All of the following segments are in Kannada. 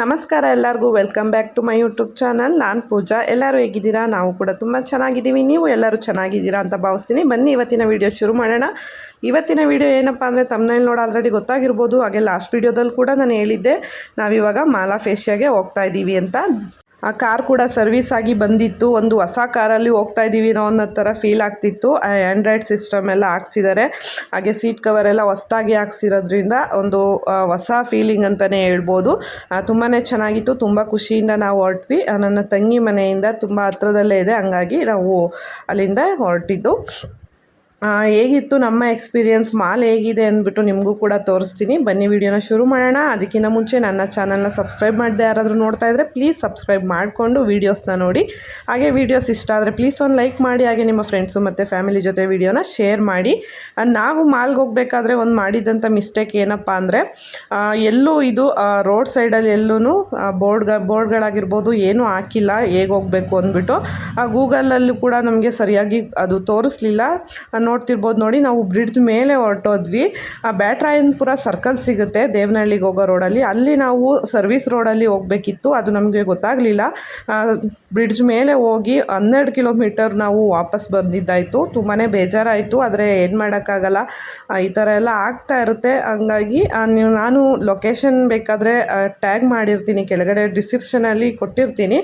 ನಮಸ್ಕಾರ ಎಲ್ಲರಿಗೂ. Welcome back to my YouTube channel ನಾನು ಪೂಜಾ. ಎಲ್ಲರೂ ಹೇಗಿದ್ದೀರಾ? ನಾವು ಕೂಡ ತುಂಬ ಚೆನ್ನಾಗಿದ್ದೀವಿ. ನೀವು ಎಲ್ಲರೂ ಚೆನ್ನಾಗಿದ್ದೀರಾ ಅಂತ ಭಾವಿಸ್ತೀನಿ. ಬನ್ನಿ, ಇವತ್ತಿನ ವಿಡಿಯೋ ಶುರು ಮಾಡೋಣ. ಇವತ್ತಿನ ವೀಡಿಯೋ ಏನಪ್ಪ ಅಂದರೆ ತಮ್ಮನೇಲಿ ನೋಡಿ ಆಲ್ರೆಡಿ ಗೊತ್ತಾಗಿರ್ಬೋದು. ಹಾಗೆ ಲಾಸ್ಟ್ ವೀಡಿಯೋದಲ್ಲಿ ಕೂಡ ನಾನು ಹೇಳಿದ್ದೆ. ನಾವಿವಾಗ ಮಾಲಾ ಫೇಶಿಯಾಗೆ ಹೋಗ್ತಾ ಇದ್ದೀವಿ ಅಂತ. ಆ ಕಾರ್ ಕೂಡ ಸರ್ವಿಸ್ ಆಗಿ ಬಂದಿತ್ತು. ಒಂದು ಹೊಸ ಕಾರಲ್ಲಿ ಹೋಗ್ತಾ ಇದ್ದೀವಿ ನಾವು ಅನ್ನೋ ಥರ ಫೀಲ್ ಆಗ್ತಿತ್ತು. ಆ ಆ್ಯಂಡ್ರಾಯ್ಡ್ ಸಿಸ್ಟಮ್ ಎಲ್ಲ ಹಾಕ್ಸಿದ್ದಾರೆ. ಹಾಗೆ ಸೀಟ್ ಕವರ್ ಎಲ್ಲ ಹೊಸದಾಗಿ ಹಾಕ್ಸಿರೋದ್ರಿಂದ ಒಂದು ಹೊಸ ಫೀಲಿಂಗ್ ಅಂತಲೇ ಹೇಳ್ಬೋದು. ತುಂಬಾ ಚೆನ್ನಾಗಿತ್ತು. ತುಂಬ ಖುಷಿಯಿಂದ ನಾವು ಹೊರಟ್ವಿ. ನನ್ನ ತಂಗಿ ಮನೆಯಿಂದ ತುಂಬ ಹತ್ರದಲ್ಲೇ ಇದೆ. ಹಂಗಾಗಿ ನಾವು ಅಲ್ಲಿಂದ ಹೊರಟಿದ್ದು. ಹೇಗಿತ್ತು ನಮ್ಮ ಎಕ್ಸ್ಪೀರಿಯೆನ್ಸ್? ಮಾಲ್ ಹೇಗಿದೆ ಅಂದ್ಬಿಟ್ಟು ನಿಮಗೂ ಕೂಡ ತೋರಿಸ್ತೀನಿ. ಬನ್ನಿ, ವಿಡಿಯೋನ ಶುರು ಮಾಡೋಣ. ಅದಕ್ಕಿಂತ ಮುಂಚೆ ನನ್ನ ಚಾನಲ್ನ ಸಬ್ಸ್ಕ್ರೈಬ್ ಮಾಡದೆ ಯಾರಾದರೂ ನೋಡ್ತಾ ಇದ್ದರೆ ಪ್ಲೀಸ್ ಸಬ್ಸ್ಕ್ರೈಬ್ ಮಾಡಿಕೊಂಡು ವೀಡಿಯೋಸ್ನ ನೋಡಿ. ಹಾಗೆ ವೀಡಿಯೋಸ್ ಇಷ್ಟ ಆದರೆ ಪ್ಲೀಸ್ ಒಂದು ಲೈಕ್ ಮಾಡಿ, ಹಾಗೆ ನಿಮ್ಮ ಫ್ರೆಂಡ್ಸು ಮತ್ತು ಫ್ಯಾಮಿಲಿ ಜೊತೆ ವೀಡಿಯೋನ ಶೇರ್ ಮಾಡಿ. ನಾವು ಮಾಲ್ಗೆ ಹೋಗಬೇಕಾದ್ರೆ ಒಂದು ಮಾಡಿದಂಥ ಮಿಸ್ಟೇಕ್ ಏನಪ್ಪ ಅಂದರೆ ಎಲ್ಲೂ ಇದು ರೋಡ್ ಸೈಡಲ್ಲಿ ಎಲ್ಲೂ ಬೋರ್ಡ್ಗ ಬೋರ್ಡ್ಗಳಾಗಿರ್ಬೋದು ಏನೂ ಹಾಕಿಲ್ಲ, ಹೇಗೆ ಹೋಗಬೇಕು ಅಂದ್ಬಿಟ್ಟು. ಆ ಗೂಗಲಲ್ಲೂ ಕೂಡ ನಮಗೆ ಸರಿಯಾಗಿ ಅದು ತೋರಿಸ್ಲಿಲ್ಲ. ನೋಡ್ತಿರ್ಬೋದು ನೋಡಿ, ನಾವು ಬ್ರಿಡ್ಜ್ ಮೇಲೆ ಹೊರಟೋದ್ವಿ. ಆ ಬ್ಯಾಟ್ರಾಯನ್ಪುರ ಸರ್ಕಲ್ ಸಿಗುತ್ತೆ ದೇವನಹಳ್ಳಿಗೆ ಹೋಗೋ ರೋಡಲ್ಲಿ. ಅಲ್ಲಿ ನಾವು ಸರ್ವಿಸ್ ರೋಡಲ್ಲಿ ಹೋಗಬೇಕಿತ್ತು, ಅದು ನಮಗೆ ಗೊತ್ತಾಗಲಿಲ್ಲ. ಬ್ರಿಡ್ಜ್ ಮೇಲೆ ಹೋಗಿ ಹನ್ನೆರಡು ಕಿಲೋಮೀಟರ್ ನಾವು ವಾಪಸ್ ಬಂದಿದ್ದಾಯಿತು. ತುಂಬಾ ಬೇಜಾರಾಯಿತು, ಆದರೆ ಏನು ಮಾಡೋಕ್ಕಾಗಲ್ಲ. ಈ ಥರ ಎಲ್ಲ ಆಗ್ತಾ ಇರುತ್ತೆ. ಹಂಗಾಗಿ ನೀವು, ನಾನು ಲೊಕೇಶನ್ ಬೇಕಾದರೆ ಟ್ಯಾಗ್ ಮಾಡಿರ್ತೀನಿ. ಕೆಳಗಡೆ ಡಿಸ್ಕ್ರಿಪ್ಷನಲ್ಲಿ ಕೊಟ್ಟಿರ್ತೀನಿ.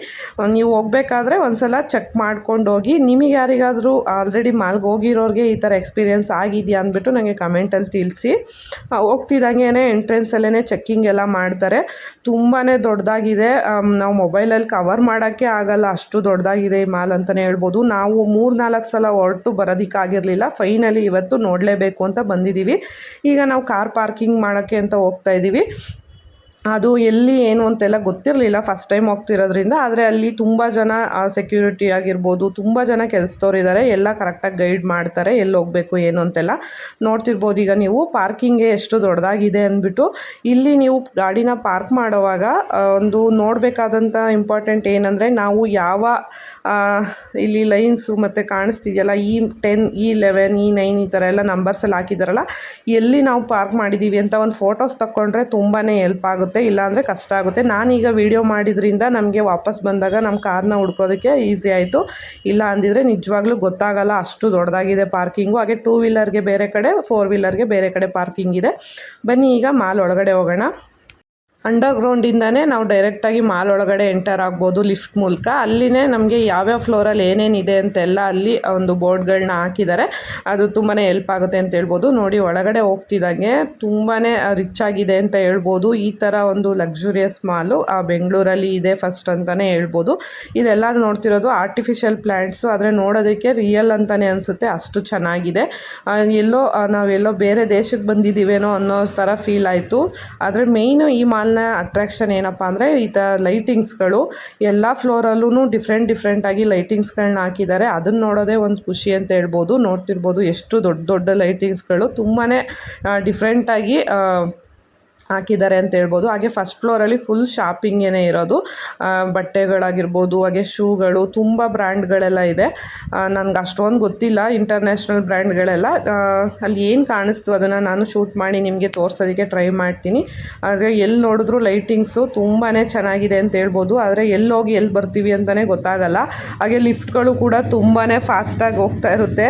ನೀವು ಹೋಗಬೇಕಾದ್ರೆ ಒಂದು ಸಲ ಚೆಕ್ ಮಾಡ್ಕೊಂಡು ಹೋಗಿ ನಿಮಗೆ ಯಾರಿಗಾದರೂ ಆಲ್ರೆಡಿ ಮಾಲ್ಗೆ ಹೋಗಿರೋರಿಗೆ ಥರ ಎಕ್ಸ್ಪೀರಿಯೆನ್ಸ್ ಆಗಿದೆಯಾ ಅಂದ್ಬಿಟ್ಟು ನನಗೆ ಕಮೆಂಟಲ್ಲಿ ತಿಳಿಸಿ. ಹೋಗ್ತಿದ್ದಂಗೆ ಎಂಟ್ರೆನ್ಸಲ್ಲೇ ಚೆಕ್ಕಿಂಗ್ ಎಲ್ಲ ಮಾಡ್ತಾರೆ. ತುಂಬಾ ದೊಡ್ಡದಾಗಿದೆ. ನಾವು ಮೊಬೈಲಲ್ಲಿ ಕವರ್ ಮಾಡೋಕ್ಕೆ ಆಗಲ್ಲ, ಅಷ್ಟು ದೊಡ್ಡದಾಗಿದೆ ಈ ಮಾಲ್ ಅಂತಲೇ ಹೇಳ್ಬೋದು. ನಾವು ಮೂರು ನಾಲ್ಕು ಸಲ ಹೊರಟು ಬರೋದಕ್ಕಾಗಿರಲಿಲ್ಲ ಫೈನಲಿ ಇವತ್ತು ನೋಡಲೇಬೇಕು ಅಂತ ಬಂದಿದ್ದೀವಿ. ಈಗ ನಾವು ಕಾರ್ ಪಾರ್ಕಿಂಗ್ ಮಾಡೋಕ್ಕೆ ಅಂತ ಹೋಗ್ತಾ ಇದ್ದೀವಿ. ಅದು ಎಲ್ಲಿ, ಏನು ಅಂತೆಲ್ಲ ಗೊತ್ತಿರಲಿಲ್ಲ ಫಸ್ಟ್ ಟೈಮ್ ಹೋಗ್ತಿರೋದ್ರಿಂದ. ಆದರೆ ಅಲ್ಲಿ ತುಂಬ ಜನ ಸೆಕ್ಯೂರಿಟಿ ಆಗಿರ್ಬೋದು, ತುಂಬ ಜನ ಕೆಲಸದವ್ರು ಇದ್ದಾರೆ ಎಲ್ಲ ಕರೆಕ್ಟಾಗಿ ಗೈಡ್ ಮಾಡ್ತಾರೆ, ಎಲ್ಲಿ ಹೋಗಬೇಕು, ಏನು ಅಂತೆಲ್ಲ ನೋಡ್ತಿರ್ಬೋದು. ಈಗ ನೀವು ಪಾರ್ಕಿಂಗೇ ಎಷ್ಟು ದೊಡ್ಡದಾಗಿದೆ ಅಂದ್ಬಿಟ್ಟು, ಇಲ್ಲಿ ನೀವು ಗಾಡಿನ ಪಾರ್ಕ್ ಮಾಡೋವಾಗ ಒಂದು ನೋಡಬೇಕಾದಂಥ ಇಂಪಾರ್ಟೆಂಟ್ ಏನಂದರೆ, ನಾವು ಯಾವ ಇಲ್ಲಿ ಲೈನ್ಸು ಮತ್ತು ಕಾಣಿಸ್ತಿದೆಯಲ್ಲ, ಈ ಟೆನ್ ಈ ಲೆವೆನ್ ಈ ನೈನ್ ಈ ಥರ ಎಲ್ಲ ನಂಬರ್ಸಲ್ಲಿ ಹಾಕಿದಾರಲ್ಲ, ಎಲ್ಲಿ ನಾವು ಪಾರ್ಕ್ ಮಾಡಿದ್ದೀವಿ ಅಂತ ಒಂದು ಫೋಟೋಸ್ ತಗೊಂಡ್ರೆ ತುಂಬಾ ಹೆಲ್ಪ್ ಆಗುತ್ತೆ. ಇಲ್ಲಾಂದರೆ ಕಷ್ಟ ಆಗುತ್ತೆ. ನಾನೀಗ ವಿಡಿಯೋ ಮಾಡಿದ್ರಿಂದ ನಮಗೆ ವಾಪಸ್ ಬಂದಾಗ ನಮ್ಮ ಕಾರ್ನ ಹುಡ್ಕೋದಕ್ಕೆ ಈಸಿ ಆಯಿತು. ಇಲ್ಲ ಅಂದಿದ್ರೆ ನಿಜವಾಗ್ಲೂ ಗೊತ್ತಾಗಲ್ಲ ಅಷ್ಟು ದೊಡ್ಡದಾಗಿದೆ ಪಾರ್ಕಿಂಗು ಹಾಗೆ ಟೂ ವೀಲರ್ಗೆ ಬೇರೆ ಕಡೆ ಫೋರ್ ವೀಲರ್ಗೆ ಬೇರೆ ಕಡೆ ಪಾರ್ಕಿಂಗ್ ಇದೆ. ಬನ್ನಿ ಈಗ ಮಾಲ್ ಒಳಗಡೆ ಹೋಗೋಣ. ಅಂಡರ್ಗ್ರೌಂಡಿಂದನೇ ನಾವು ಡೈರೆಕ್ಟಾಗಿ ಮಾಲ್ ಒಳಗಡೆ ಎಂಟರ್ ಆಗ್ಬೋದು ಲಿಫ್ಟ್ ಮೂಲಕ. ಅಲ್ಲಿನೇ ನಮಗೆ ಯಾವ್ಯಾವ ಫ್ಲೋರಲ್ಲಿ ಏನೇನಿದೆ ಅಂತೆಲ್ಲ ಅಲ್ಲಿ ಒಂದು ಬೋರ್ಡ್ಗಳನ್ನ ಹಾಕಿದ್ದಾರೆ ಅದು ತುಂಬಾ ಹೆಲ್ಪ್ ಆಗುತ್ತೆ ಅಂತ ಹೇಳ್ಬೋದು. ನೋಡಿ ಒಳಗಡೆ ಹೋಗ್ತಿದ್ದಂಗೆ ತುಂಬಾ ರಿಚ್ ಆಗಿದೆ ಅಂತ ಹೇಳ್ಬೋದು. ಈ ಥರ ಒಂದು ಲಕ್ಸುರಿಯಸ್ ಮಾಲು ಆ ಬೆಂಗಳೂರಲ್ಲಿ ಇದೆ ಫಸ್ಟ್ ಅಂತಲೇ ಹೇಳ್ಬೋದು. ಇದೆಲ್ಲ ನೋಡ್ತಿರೋದು ಆರ್ಟಿಫಿಷಿಯಲ್ ಪ್ಲ್ಯಾಂಟ್ಸು ಆದರೆ ನೋಡೋದಕ್ಕೆ ರಿಯಲ್ ಅಂತಲೇ ಅನಿಸುತ್ತೆ. ಅಷ್ಟು ಚೆನ್ನಾಗಿದೆ. ಎಲ್ಲೋ ನಾವೆಲ್ಲೋ ಬೇರೆ ದೇಶಕ್ಕೆ ಬಂದಿದ್ದೀವೇನೋ ಅನ್ನೋ ಥರ ಫೀಲ್ ಆಯಿತು. ಆದರೆ ಮೇಯ್ನು ಈ ಮಾಲ್ನ ಅಟ್ರಾಕ್ಷನ್ ಏನಪ್ಪ ಅಂದರೆ ಈ ಥರ ಲೈಟಿಂಗ್ಸ್ಗಳು ಎಲ್ಲ ಫ್ಲೋರಲ್ಲೂ ಡಿಫ್ರೆಂಟ್ ಡಿಫ್ರೆಂಟಾಗಿ ಲೈಟಿಂಗ್ಸ್ಗಳನ್ನ ಹಾಕಿದ್ದಾರೆ. ಅದನ್ನು ನೋಡೋದೇ ಒಂದು ಖುಷಿ ಅಂತ ಹೇಳ್ಬೋದು. ನೋಡ್ತಿರ್ಬೋದು ಎಷ್ಟು ದೊಡ್ಡ ದೊಡ್ಡ ಲೈಟಿಂಗ್ಸ್ಗಳು ತುಂಬಾ ಡಿಫ್ರೆಂಟಾಗಿ ಹಾಕಿದ್ದಾರೆ ಅಂತ ಹೇಳ್ಬೋದು. ಹಾಗೆ ಫಸ್ಟ್ ಫ್ಲೋರಲ್ಲಿ ಫುಲ್ ಶಾಪಿಂಗೇನೆ ಇರೋದು ಬಟ್ಟೆಗಳಾಗಿರ್ಬೋದು, ಹಾಗೆ ಶೂಗಳು, ತುಂಬ ಬ್ರ್ಯಾಂಡ್ಗಳೆಲ್ಲ ಇದೆ. ನನಗೆ ಅಷ್ಟೊಂದು ಗೊತ್ತಿಲ್ಲ ಇಂಟರ್ನ್ಯಾಷನಲ್ ಬ್ರ್ಯಾಂಡ್ಗಳೆಲ್ಲ. ಅಲ್ಲಿ ಏನು ಕಾಣಿಸ್ತು ಅದನ್ನು ನಾನು ಶೂಟ್ ಮಾಡಿ ನಿಮಗೆ ತೋರಿಸೋದಕ್ಕೆ ಟ್ರೈ ಮಾಡ್ತೀನಿ. ಆದರೆ ಎಲ್ಲಿ ನೋಡಿದ್ರು ಲೈಟಿಂಗ್ಸು ತುಂಬಾ ಚೆನ್ನಾಗಿದೆ ಅಂತ ಹೇಳ್ಬೋದು. ಆದರೆ ಎಲ್ಲಿ ಹೋಗಿ ಎಲ್ಲಿ ಬರ್ತೀವಿ ಅಂತಲೇ ಗೊತ್ತಾಗಲ್ಲ. ಹಾಗೆ ಲಿಫ್ಟ್ಗಳು ಕೂಡ ತುಂಬಾ ಫಾಸ್ಟಾಗಿ ಹೋಗ್ತಾ ಇರುತ್ತೆ.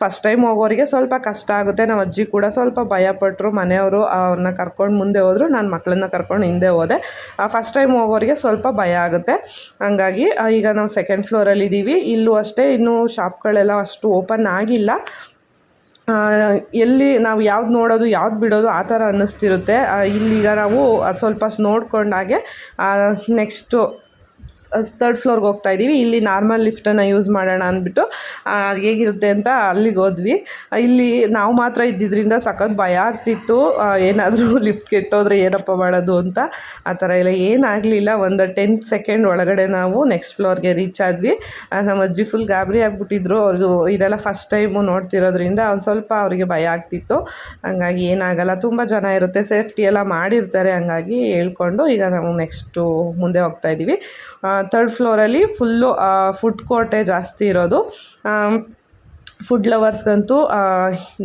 ಫಸ್ಟ್ ಟೈಮ್ ಹೋಗೋರಿಗೆ ಸ್ವಲ್ಪ ಕಷ್ಟ ಆಗುತ್ತೆ. ನಮ್ಮ ಅಜ್ಜಿ ಕೂಡ ಸ್ವಲ್ಪ ಭಯಪಟ್ಟರು ಮನೆಯವರು ಅವ್ರನ್ನ ಕರ್ಕೊಂಡು ಮುಂದೆ ಹೋದರು, ನಾನು ಮಕ್ಕಳನ್ನ ಕರ್ಕೊಂಡು ಹಿಂದೆ ಹೋದೆ. ಫಸ್ಟ್ ಟೈಮ್ ಹೋಗೋರಿಗೆ ಸ್ವಲ್ಪ ಭಯ ಆಗುತ್ತೆ. ಹಂಗಾಗಿ ಈಗ ನಾವು ಸೆಕೆಂಡ್ ಫ್ಲೋರಲ್ಲಿ ಇದ್ದೀವಿ ಇಲ್ಲೂ ಅಷ್ಟೇ, ಇನ್ನೂ ಶಾಪ್ಗಳೆಲ್ಲ ಅಷ್ಟು ಓಪನ್ ಆಗಿಲ್ಲ. ಎಲ್ಲಿ ನಾವು ಯಾವ್ದು ನೋಡೋದು, ಯಾವ್ದು ಬಿಡೋದು ಆ ಥರ ಅನ್ನಿಸ್ತಿರುತ್ತೆ. ಇಲ್ಲೀಗ ನಾವು ಅದು ಸ್ವಲ್ಪ ನೋಡ್ಕೊಂಡಾಗೆ ನೆಕ್ಸ್ಟು ತರ್ಡ್ ಫ್ಲೋರ್ಗೆ ಹೋಗ್ತಾ ಇದ್ದೀವಿ. ಇಲ್ಲಿ ನಾರ್ಮಲ್ ಲಿಫ್ಟನ್ನು ಯೂಸ್ ಮಾಡೋಣ ಅಂದ್ಬಿಟ್ಟು ಹೇಗಿರುತ್ತೆ ಅಂತ ಅಲ್ಲಿಗೆ ಹೋದ್ವಿ. ಇಲ್ಲಿ ನಾವು ಮಾತ್ರ ಇದ್ದಿದ್ದರಿಂದ ಸಖತ್ ಭಯ ಆಗ್ತಿತ್ತು. ಏನಾದರೂ ಲಿಫ್ಟ್ ಕೆಟ್ಟೋದ್ರೆ ಏನಪ್ಪ ಮಾಡೋದು ಅಂತ. ಆ ಥರ ಎಲ್ಲ ಏನಾಗಲಿಲ್ಲ. ಒಂದು ಟೆನ್ ಸೆಕೆಂಡ್ ಒಳಗಡೆ ನಾವು ನೆಕ್ಸ್ಟ್ ಫ್ಲೋರ್ಗೆ ರೀಚ್ ಆದ್ವಿ. ನಮ್ಮ ಅಜ್ಜಿ ಫುಲ್ ಗಾಬರಿ ಆಗಿಬಿಟ್ಟಿದ್ರು. ಅವ್ರಿಗೂ ಇದೆಲ್ಲ ಫಸ್ಟ್ ಟೈಮು ನೋಡ್ತಿರೋದ್ರಿಂದ ಒಂದು ಸ್ವಲ್ಪ ಅವರಿಗೆ ಭಯ ಆಗ್ತಿತ್ತು. ಹಂಗಾಗಿ ಏನಾಗಲ್ಲ. ತುಂಬ ಜನ ಇರುತ್ತೆ. ಸೇಫ್ಟಿ ಎಲ್ಲ ಮಾಡಿರ್ತಾರೆ. ಹಂಗಾಗಿ ಹೇಳ್ಕೊಂಡು ಈಗ ನಾವು ನೆಕ್ಸ್ಟು ಮುಂದೆ ಹೋಗ್ತಾ ಇದ್ದೀವಿ. ತರ್ಡ್ ಫ್ಲೋರಲ್ಲಿ ಫುಲ್ಲು ಫುಡ್ ಕೋರ್ಟೇ ಜಾಸ್ತಿ ಇರೋದು. ಫುಡ್ ಲವರ್ಸ್ಗಂತೂ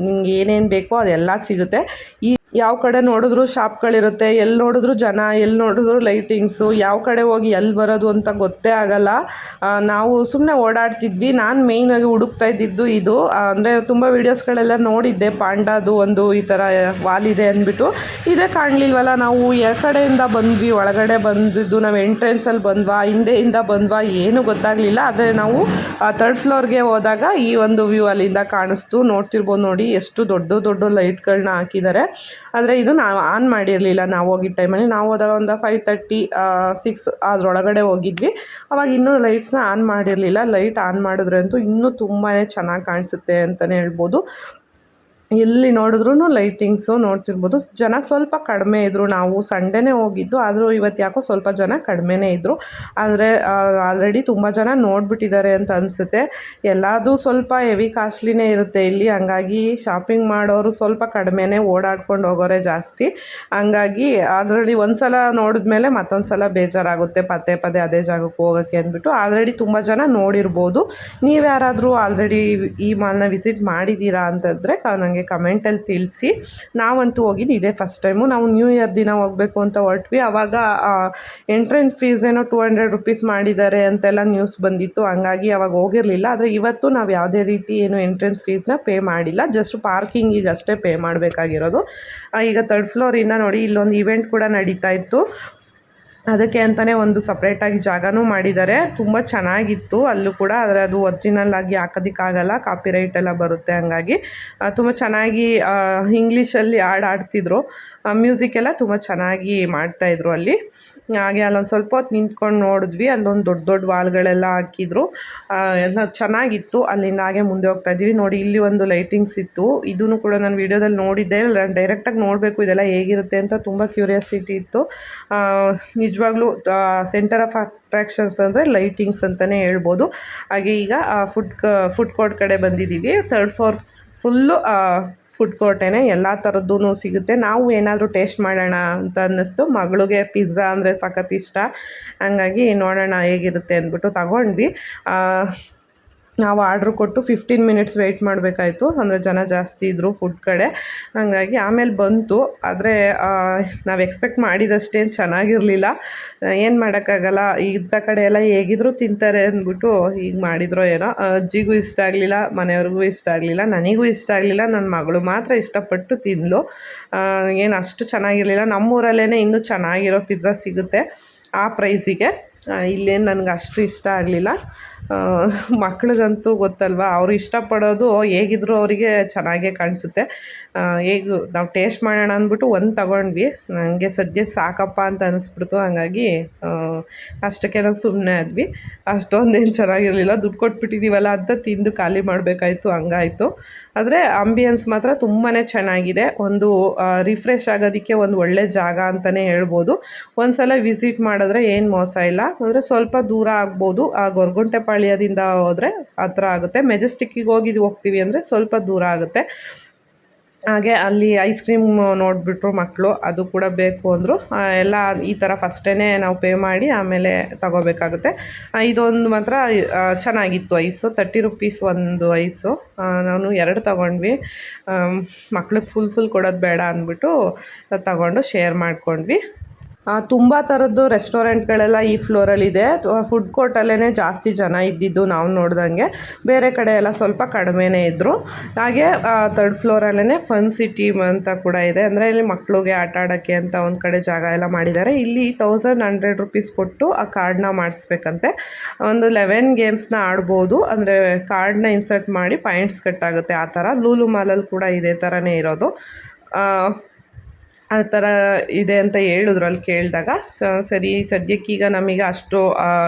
ನಿಮ್ಗೆ ಏನೇನು ಬೇಕೋ ಅದೆಲ್ಲ ಸಿಗುತ್ತೆ. ಈ ಯಾವ ಕಡೆ ನೋಡಿದ್ರು ಶಾಪ್ಗಳಿರುತ್ತೆ ಎಲ್ಲಿ ನೋಡಿದ್ರು ಜನ ಎಲ್ಲಿ ನೋಡಿದ್ರು ಲೈಟಿಂಗ್ಸು, ಯಾವ ಕಡೆ ಹೋಗಿ ಎಲ್ಲಿ ಬರೋದು ಅಂತ ಗೊತ್ತೇ ಆಗಲ್ಲ. ನಾವು ಸುಮ್ಮನೆ ಓಡಾಡ್ತಿದ್ವಿ. ನಾನು ಮೇಯ್ನಾಗಿ ಹುಡುಕ್ತಾ ಇದ್ದಿದ್ದು ಇದು. ಅಂದರೆ ತುಂಬ ವೀಡಿಯೋಸ್ಗಳೆಲ್ಲ ನೋಡಿದ್ದೆ. ಪಾಂಡಾದು ಒಂದು ಈ ಥರ ವಾಲಿದೆ ಅಂದ್ಬಿಟ್ಟು. ಇದೇ ಕಾಣಲಿಲ್ವಲ್ಲ, ನಾವು ಯಾವ ಕಡೆಯಿಂದ ಬಂದ್ವಿ, ಒಳಗಡೆ ಬಂದಿದ್ದು, ನಾವು ಎಂಟ್ರೆನ್ಸಲ್ಲಿ ಬಂದ್ವಾ, ಹಿಂದೆಯಿಂದ ಬಂದ್ವಾ, ಏನೂ ಗೊತ್ತಾಗಲಿಲ್ಲ. ಆದರೆ ನಾವು ತರ್ಡ್ ಫ್ಲೋರ್ಗೆ ಹೋದಾಗ ಈ ಒಂದು ವ್ಯೂ ಅಲ್ಲಿಂದ ಕಾಣಿಸ್ತು. ನೋಡ್ತಿರ್ಬೋದು ನೋಡಿ, ಎಷ್ಟು ದೊಡ್ಡ ದೊಡ್ಡ ಲೈಟ್ಗಳನ್ನ ಹಾಕಿದ್ದಾರೆ. ಆದರೆ ಇದು ನಾವು ಆನ್ ಮಾಡಿರಲಿಲ್ಲ ನಾವು ಹೋಗಿದ್ದ ಟೈಮಲ್ಲಿ ನಾವು ಹೋದಾಗ ಒಂದು ಫೈವ್ ತರ್ಟಿ ಸಿಕ್ಸ್ ಅದರೊಳಗಡೆ ಹೋಗಿದ್ವಿ. ಅವಾಗ ಇನ್ನೂ ಲೈಟ್ಸ್ನ ಆನ್ ಮಾಡಿರಲಿಲ್ಲ. ಲೈಟ್ ಆನ್ ಮಾಡಿದ್ರೆ ಅಂತೂ ಇನ್ನೂ ತುಂಬಾ ಚೆನ್ನಾಗಿ ಕಾಣಿಸುತ್ತೆ ಅಂತಲೇ ಹೇಳ್ಬೋದು. ಎಲ್ಲಿ ನೋಡಿದ್ರೂ ಲೈಟಿಂಗ್ಸು ನೋಡ್ತಿರ್ಬೋದು. ಜನ ಸ್ವಲ್ಪ ಕಡಿಮೆ ಇದ್ದರು ನಾವು ಸಂಡೇನೇ ಹೋಗಿದ್ದು. ಆದರೂ ಇವತ್ತು ಯಾಕೋ ಸ್ವಲ್ಪ ಜನ ಕಡಿಮೆನೇ ಇದ್ದರು ಆದರೆ ಆಲ್ರೆಡಿ ತುಂಬ ಜನ ನೋಡಿಬಿಟ್ಟಿದ್ದಾರೆ ಅಂತ ಅನಿಸುತ್ತೆ. ಎಲ್ಲದೂ ಸ್ವಲ್ಪ ಹೆವಿ ಕಾಸ್ಟ್ಲಿನೇ ಇರುತ್ತೆ. ಇಲ್ಲಿ ಹಂಗಾಗಿ ಶಾಪಿಂಗ್ ಮಾಡೋರು ಸ್ವಲ್ಪ ಕಡಿಮೆನೇ ಓಡಾಡ್ಕೊಂಡು ಹೋಗೋರೆ ಜಾಸ್ತಿ. ಹಂಗಾಗಿ ಅದರಲ್ಲಿ ಒಂದು ಸಲ ನೋಡಿದ್ಮೇಲೆ ಮತ್ತೊಂದು ಸಲ ಬೇಜಾರಾಗುತ್ತೆ. ಪದೇ ಪದೇ ಅದೇ ಜಾಗಕ್ಕೆ ಹೋಗೋಕ್ಕೆ ಅಂದ್ಬಿಟ್ಟು. ಆಲ್ರೆಡಿ ತುಂಬ ಜನ ನೋಡಿರ್ಬೋದು. ನೀವು ಯಾರಾದರೂ ಆಲ್ರೆಡಿ ಈ ಮಾಲ್ನ ವಿಸಿಟ್ ಮಾಡಿದ್ದೀರಾ ಅಂತಂದರೆ ನನಗೆ ಕಮೆಂಟಲ್ಲಿ ತಿಳಿಸಿ. ನಾವಂತೂ ಹೋಗಿದ್ದು ಇದೇ ಫಸ್ಟ್ ಟೈಮು ನಾವು ನ್ಯೂ ಇಯರ್ ದಿನ ಹೋಗಬೇಕು ಅಂತ ಹೊರಟ್ವಿ. ಆವಾಗ ಎಂಟ್ರೆನ್ಸ್ ಫೀಸ್ ಏನೋ ಟೂ ಹಂಡ್ರೆಡ್ ರುಪೀಸ್ ಮಾಡಿದ್ದಾರೆ ಅಂತೆಲ್ಲ ನ್ಯೂಸ್ ಬಂದಿತ್ತು. ಹಂಗಾಗಿ ಅವಾಗ ಹೋಗಿರಲಿಲ್ಲ. ಆದರೆ ಇವತ್ತು ನಾವು ಯಾವುದೇ ರೀತಿ ಏನು ಎಂಟ್ರೆನ್ಸ್ ಫೀಸ್ನ ಪೇ ಮಾಡಿಲ್ಲ. ಜಸ್ಟ್ ಪಾರ್ಕಿಂಗಿಗೆ ಅಷ್ಟೇ ಪೇ ಮಾಡಬೇಕಾಗಿರೋದು. ಈಗ ತರ್ಡ್ ಫ್ಲೋರಿಂದ ನೋಡಿ, ಇಲ್ಲೊಂದು ಇವೆಂಟ್ ಕೂಡ ನಡೀತಾ ಇತ್ತು. ಅದಕ್ಕೆ ಅಂತಲೇ ಒಂದು ಸಪ್ರೇಟಾಗಿ ಜಾಗನೂ ಮಾಡಿದ್ದಾರೆ. ತುಂಬ ಚೆನ್ನಾಗಿತ್ತು. ಅಲ್ಲೂ ಕೂಡ ಆದರೆ ಅದು ಒರ್ಜಿನಲ್ ಆಗಿ ಹಾಕೋದಕ್ಕಾಗಲ್ಲ ಕಾಪಿರೈಟ್ ಎಲ್ಲ ಬರುತ್ತೆ ಹಂಗಾಗಿ. ತುಂಬ ಚೆನ್ನಾಗಿ ಇಂಗ್ಲೀಷಲ್ಲಿ ಹಾಡು ಹಾಡ್ತಿದ್ರು. ಮ್ಯೂಸಿಕ್ ಎಲ್ಲ ತುಂಬ ಚೆನ್ನಾಗಿ ಮಾಡ್ತಾಯಿದ್ರು ಅಲ್ಲಿ. ಹಾಗೆ ಅಲ್ಲೊಂದು ಸ್ವಲ್ಪ ಹೊತ್ತು ನಿಂತ್ಕೊಂಡು ನೋಡಿದ್ವಿ. ಅಲ್ಲೊಂದು ದೊಡ್ಡ ದೊಡ್ಡ ವಾಲ್ಗಳೆಲ್ಲ ಹಾಕಿದ್ರು. ಎಲ್ಲ ಚೆನ್ನಾಗಿತ್ತು. ಅಲ್ಲಿಂದ ಹಾಗೆ ಮುಂದೆ ಹೋಗ್ತಾ ಇದ್ವಿ ನೋಡಿ, ಇಲ್ಲಿ ಒಂದು ಲೈಟಿಂಗ್ಸ್ ಇತ್ತು. ಇದೂ ಕೂಡ ನಾನು ವೀಡಿಯೋದಲ್ಲಿ ನೋಡಿದ್ದೆ. ನಾನು ಡೈರೆಕ್ಟಾಗಿ ನೋಡಬೇಕು ಇದೆಲ್ಲ ಹೇಗಿರುತ್ತೆ ಅಂತ ತುಂಬ ಕ್ಯೂರಿಯಾಸಿಟಿ ಇತ್ತು. ನಿಜವಾಗ್ಲೂ ಸೆಂಟರ್ ಆಫ್ ಅಟ್ರಾಕ್ಷನ್ಸ್ ಅಂದರೆ ಲೈಟಿಂಗ್ಸ್ ಅಂತಲೇ ಹೇಳ್ಬೋದು. ಹಾಗೆ ಈಗ ಫುಡ್ ಫುಡ್ ಕೋರ್ಟ್ ಕಡೆ ಬಂದಿದ್ದೀವಿ. ತರ್ಡ್ ಫೋರ್ ಫುಲ್ಲು ಫುಡ್ ಕೋರ್ಟೇನೆ ಎಲ್ಲ ಥರದ್ದೂ ಸಿಗುತ್ತೆ. ನಾವು ಏನಾದರೂ ಟೇಸ್ಟ್ ಮಾಡೋಣ ಅಂತ ಅನ್ನಿಸ್ತು. ಮಗಳಿಗೆ ಪಿಜ್ಜಾ ಅಂದರೆ ಸಖತ್ ಇಷ್ಟ. ಹಂಗಾಗಿ ನೋಡೋಣ ಹೇಗಿರುತ್ತೆ ಅಂದ್ಬಿಟ್ಟು ತಗೊಂಡ್ವಿ. ನಾವು ಆರ್ಡ್ರ್ ಕೊಟ್ಟು ಫಿಫ್ಟೀನ್ ಮಿನಿಟ್ಸ್ ವೆಯ್ಟ್ ಮಾಡಬೇಕಾಯ್ತು. ಅಂದರೆ ಜನ ಜಾಸ್ತಿ ಇದ್ದರು ಫುಡ್ ಕಡೆ. ಹಾಗಾಗಿ ಆಮೇಲೆ ಬಂತು. ಆದರೆ ನಾವು ಎಕ್ಸ್ಪೆಕ್ಟ್ ಮಾಡಿದಷ್ಟೇನು ಚೆನ್ನಾಗಿರಲಿಲ್ಲ. ಏನು ಮಾಡೋಕ್ಕಾಗಲ್ಲ. ಇದ್ದ ಕಡೆ ಎಲ್ಲ ಹೇಗಿದ್ರು ತಿಂತಾರೆ ಅಂದ್ಬಿಟ್ಟು ಹೀಗೆ ಮಾಡಿದ್ರೋ ಏನೋ. ಅಜ್ಜಿಗೂ ಇಷ್ಟ ಆಗಲಿಲ್ಲ, ಮನೆಯವ್ರಿಗೂ ಇಷ್ಟ ಆಗಲಿಲ್ಲ, ನನಗೂ ಇಷ್ಟ ಆಗಲಿಲ್ಲ ನನ್ನ ಮಗಳು ಮಾತ್ರ ಇಷ್ಟಪಟ್ಟು ತಿಂದಳು ಏನು ಅಷ್ಟು ಚೆನ್ನಾಗಿರಲಿಲ್ಲ. ನಮ್ಮೂರಲ್ಲೇ ಇನ್ನೂ ಚೆನ್ನಾಗಿರೋ ಪಿಜ್ಜಾ ಸಿಗುತ್ತೆ ಆ ಪ್ರೈಸಿಗೆ. ಇಲ್ಲೇನು ನನಗೆ ಅಷ್ಟು ಇಷ್ಟ ಆಗಲಿಲ್ಲ. ಮಕ್ಳಿಗಂತೂ ಗೊತ್ತಲ್ವ? ಅವರು ಇಷ್ಟಪಡೋದು ಹೇಗಿದ್ರು ಅವರಿಗೆ ಚೆನ್ನಾಗೇ ಕಾಣಿಸುತ್ತೆ. ಹೇಗೂ, ನಾವು ಟೇಸ್ಟ್ ಮಾಡೋಣ ಅಂದ್ಬಿಟ್ಟು ಒಂದು ತಗೊಂಡ್ವಿ. ನನಗೆ ಸದ್ಯಕ್ಕೆ ಸಾಕಪ್ಪ ಅಂತ ಅನ್ನಿಸ್ಬಿಡ್ತು ಹಾಗಾಗಿ ಅಷ್ಟಕ್ಕೆ ನಾವು ಸುಮ್ಮನೆ ಆದ್ವಿ ಅಷ್ಟೊಂದೇನು ಚೆನ್ನಾಗಿರಲಿಲ್ಲ. ದುಡ್ಡು ಕೊಟ್ಬಿಟ್ಟಿದ್ದೀವಲ್ಲ ಅಂತ ತಿಂದು ಖಾಲಿ ಮಾಡಬೇಕಾಯ್ತು. ಹಂಗಾಯಿತು. ಆದರೆ ಅಂಬಿಯನ್ಸ್ ಮಾತ್ರ ತುಂಬಾ ಚೆನ್ನಾಗಿದೆ. ಒಂದು ರಿಫ್ರೆಶ್ ಆಗೋದಕ್ಕೆ ಒಂದು ಒಳ್ಳೆ ಜಾಗ ಅಂತಲೇ ಹೇಳ್ಬೋದು. ಒಂದು ಸಲ ವಿಸಿಟ್ ಮಾಡಿದ್ರೆ ಏನು ಮೋಸ ಇಲ್ಲ. ಅಂದರೆ ಸ್ವಲ್ಪ ದೂರ ಆಗ್ಬೋದು. ಆ ಗೊರಗುಂಟೆಪಾಳ್ಯದಿಂದ ಹೋದರೆ ಹತ್ರ ಆಗುತ್ತೆ. ಮೆಜೆಸ್ಟಿಕ್ಕಿಗೆ ಹೋಗಿ ಹೋಗ್ತೀವಿ ಅಂದರೆ ಸ್ವಲ್ಪ ದೂರ ಆಗುತ್ತೆ. ಹಾಗೆ ಅಲ್ಲಿ ಐಸ್ ಕ್ರೀಮ್ ನೋಡಿಬಿಟ್ರು ಮಕ್ಕಳು ಅದು ಕೂಡ ಬೇಕು ಅಂದರು. ಎಲ್ಲ ಈ ಥರ ಫಸ್ಟೇ ನಾವು ಪೇ ಮಾಡಿ ಆಮೇಲೆ ತಗೋಬೇಕಾಗುತ್ತೆ. ಇದೊಂದು ಮಾತ್ರ ಚೆನ್ನಾಗಿತ್ತು ಐಸು. ತರ್ಟಿ ರುಪೀಸ್ ಒಂದು ಐಸು. ನಾನು ಎರಡು ತಗೊಂಡ್ವಿ. ಮಕ್ಳಿಗೆ ಫುಲ್ ಫುಲ್ ಕೊಡೋದು ಬೇಡ ಅಂದ್ಬಿಟ್ಟು ತಗೊಂಡು ಶೇರ್ ಮಾಡ್ಕೊಂಡ್ವಿ. ತುಂಬ ಥರದ್ದು ರೆಸ್ಟೋರೆಂಟ್ಗಳೆಲ್ಲ ಈ ಫ್ಲೋರಲ್ಲಿದೆ ಫುಡ್ ಕೋರ್ಟಲ್ಲೇ ಜಾಸ್ತಿ ಜನ ಇದ್ದಿದ್ದು ನಾವು ನೋಡ್ದಂಗೆ. ಬೇರೆ ಕಡೆ ಎಲ್ಲ ಸ್ವಲ್ಪ ಕಡಿಮೆನೇ ಇದ್ದರು ಹಾಗೆ ತರ್ಡ್ ಫ್ಲೋರಲ್ಲೇ ಫನ್ ಸಿಟಿ ಅಂತ ಕೂಡ ಇದೆ. ಅಂದರೆ ಇಲ್ಲಿ ಮಕ್ಕಳಿಗೆ ಆಟ ಆಡೋಕ್ಕೆ ಅಂತ ಒಂದು ಕಡೆ ಜಾಗ ಎಲ್ಲ ಮಾಡಿದ್ದಾರೆ. ಇಲ್ಲಿ ತೌಸಂಡ್ ಹಂಡ್ರೆಡ್ ರುಪೀಸ್ ಕೊಟ್ಟು ಆ ಕಾರ್ಡ್ನ ಮಾಡಿಸ್ಬೇಕಂತೆ. ಒಂದು ಲೆವೆನ್ ಗೇಮ್ಸ್ನ ಆಡ್ಬೋದು. ಅಂದರೆ ಕಾರ್ಡ್ನ ಇನ್ಸರ್ಟ್ ಮಾಡಿ ಪಾಯಿಂಟ್ಸ್ ಕಟ್ಟಾಗುತ್ತೆ ಆ ಥರ. ಲೂಲು ಮಾಲಲ್ಲಿ ಕೂಡ ಇದೇ ಥರನೇ ಇರೋದು. ಆ, ಥರ ಇದೆ ಅಂತ ಹೇಳಿದ್ರು ಅಲ್ಲಿ ಕೇಳಿದಾಗ. ಸರಿ ಸದ್ಯಕ್ಕೀಗ ನಮಗೆ ಅಷ್ಟು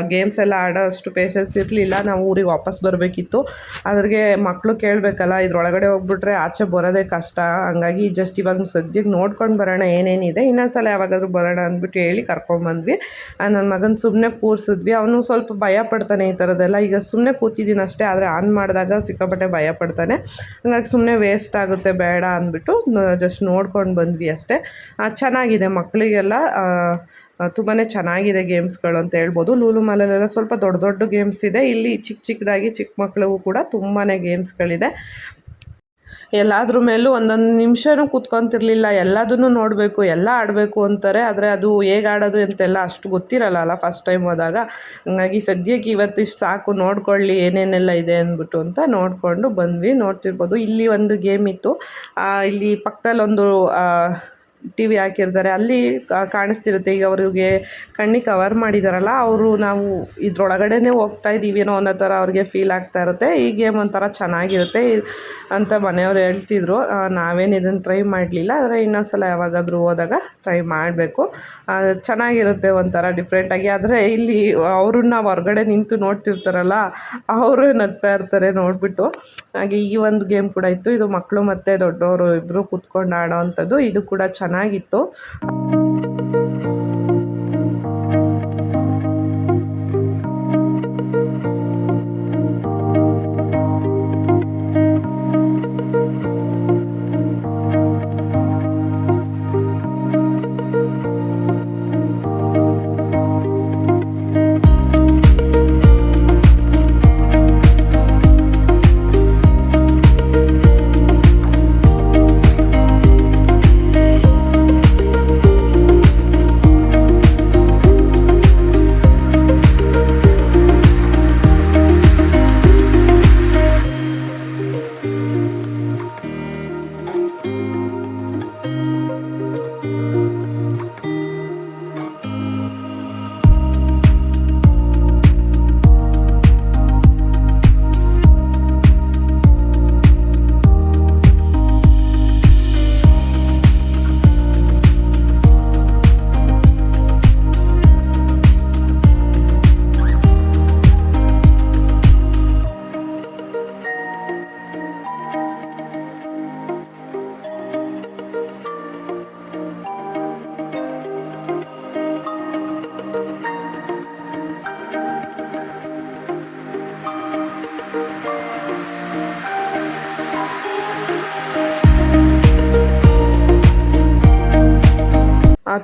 ಗೇಮ್ಸ್ ಎಲ್ಲ ಆಡೋ ಅಷ್ಟು ಪೇಷನ್ಸ್ ಇರಲಿಲ್ಲ. ನಾವು ಊರಿಗೆ ವಾಪಸ್ ಬರಬೇಕಿತ್ತು. ಅದ್ರಿಗೆ ಮಕ್ಕಳು ಕೇಳಬೇಕಲ್ಲ ಇದ್ರೊಳಗಡೆ ಹೋಗ್ಬಿಟ್ರೆ ಆಚೆ ಬರೋದೇ ಕಷ್ಟ. ಹಂಗಾಗಿ ಜಸ್ಟ್ ಇವಾಗ ಸದ್ಯಕ್ಕೆ ನೋಡ್ಕೊಂಡು ಬರೋಣ ಏನೇನಿದೆ. ಇನ್ನೊಂದ್ಸಲ ಯಾವಾಗಾದರೂ ಬರೋಣ ಅಂದ್ಬಿಟ್ಟು ಹೇಳಿ ಕರ್ಕೊಂಡ್ಬಂದ್ವಿ ನನ್ನ ಮಗನ ಸುಮ್ಮನೆ ಕೂರಿಸಿದ್ವಿ. ಅವನು ಸ್ವಲ್ಪ ಭಯ ಪಡ್ತಾನೆ ಈ ಥರದ್ದೆಲ್ಲ. ಈಗ ಸುಮ್ಮನೆ ಕೂತಿದ್ದೀನಿ ಅಷ್ಟೇ ಆದರೆ ಆನ್ ಮಾಡಿದಾಗ ಸಿಕ್ಕಾಪಟ್ಟೆ ಭಯ ಪಡ್ತಾನೆ. ಹಂಗಾಗಿ ಸುಮ್ಮನೆ ವೇಸ್ಟ್ ಆಗುತ್ತೆ ಬೇಡ ಅಂದ್ಬಿಟ್ಟು ಜಸ್ಟ್ ನೋಡ್ಕೊಂಡು ಬಂದ್ವಿ ಅಷ್ಟೇ. ಚೆನ್ನಾಗಿದೆ. ಮಕ್ಕಳಿಗೆಲ್ಲ ತುಂಬಾ ಚೆನ್ನಾಗಿದೆ ಗೇಮ್ಸ್ಗಳು ಅಂತ ಹೇಳ್ಬೋದು. ಲೂಲು ಮಾಲಲ್ಲೆಲ್ಲ ಸ್ವಲ್ಪ ದೊಡ್ಡ ದೊಡ್ಡ ಗೇಮ್ಸ್ ಇದೆ. ಇಲ್ಲಿ ಚಿಕ್ಕ ಚಿಕ್ಕದಾಗಿ ಚಿಕ್ಕ ಮಕ್ಕಳಿಗೂ ಕೂಡ ತುಂಬಾ ಗೇಮ್ಸ್ಗಳಿದೆ. ಎಲ್ಲಾದ್ರ ಮೇಲೂ ಒಂದೊಂದು ನಿಮಿಷನೂ ಕೂತ್ಕೊತಿರ್ಲಿಲ್ಲ. ಎಲ್ಲದನ್ನು ನೋಡಬೇಕು, ಎಲ್ಲ ಆಡಬೇಕು ಅಂತಾರೆ. ಆದರೆ ಅದು ಹೇಗೆ ಆಡೋದು ಅಂತೆಲ್ಲ ಅಷ್ಟು ಗೊತ್ತಿರಲ್ಲ ಅಲ್ಲ ಫಸ್ಟ್ ಟೈಮ್ ಹೋದಾಗ. ಹಂಗಾಗಿ ಸದ್ಯಕ್ಕೆ ಇವತ್ತಿಷ್ಟು ಸಾಕು, ನೋಡ್ಕೊಳ್ಳಿ ಏನೇನೆಲ್ಲ ಇದೆ ಅಂದ್ಬಿಟ್ಟು ಅಂತ ನೋಡಿಕೊಂಡು ಬಂದ್ವಿ. ನೋಡ್ತಿರ್ಬೋದು. ಇಲ್ಲಿ ಒಂದು ಗೇಮ್ ಇತ್ತು. ಇಲ್ಲಿ ಪಕ್ಕದಲ್ಲೊಂದು ಟಿ ವಿ ಹಾಕಿರ್ತಾರೆ. ಅಲ್ಲಿ ಕಾಣಿಸ್ತಿರುತ್ತೆ. ಈಗ ಅವ್ರಿಗೆ ಕಣ್ಣಿಗೆ ಕವರ್ ಮಾಡಿದಾರಲ್ಲ, ಅವರು ನಾವು ಇದರೊಳಗಡೆನೇ ಹೋಗ್ತಾ ಇದ್ದೀವಿ ಅನ್ನೋ ಥರ ಅವ್ರಿಗೆ ಫೀಲ್ ಆಗ್ತಾ ಇರುತ್ತೆ. ಈ ಗೇಮ್ ಒಂಥರ ಚೆನ್ನಾಗಿರುತ್ತೆ ಅಂತ ಮನೆಯವ್ರು ಹೇಳ್ತಿದ್ರು. ನಾವೇನು ಇದನ್ನು ಟ್ರೈ ಮಾಡಲಿಲ್ಲ. ಆದರೆ ಇನ್ನೊಂದ್ಸಲ ಯಾವಾಗಾದರೂ ಹೋದಾಗ ಟ್ರೈ ಮಾಡಬೇಕು. ಚೆನ್ನಾಗಿರುತ್ತೆ ಒಂಥರ ಡಿಫ್ರೆಂಟಾಗಿ ಆದರೆ ಇಲ್ಲಿ ಅವ್ರನ್ನ ಹೊರಗಡೆ ನಿಂತು ನೋಡ್ತಿರ್ತಾರಲ್ಲ, ಅವರು ನಗ್ತಾ ಇರ್ತಾರೆ ನೋಡಿಬಿಟ್ಟು. ಹಾಗೆ ಈ ಒಂದು ಗೇಮ್ ಕೂಡ ಇತ್ತು. ಇದು ಮಕ್ಕಳು ಮತ್ತು ದೊಡ್ಡವರು ಇಬ್ಬರು ಕೂತ್ಕೊಂಡು ಆಡೋ ಅಂಥದ್ದು. ಇದು ಕೂಡ ಚೆನ್ನಾಗಿತ್ತು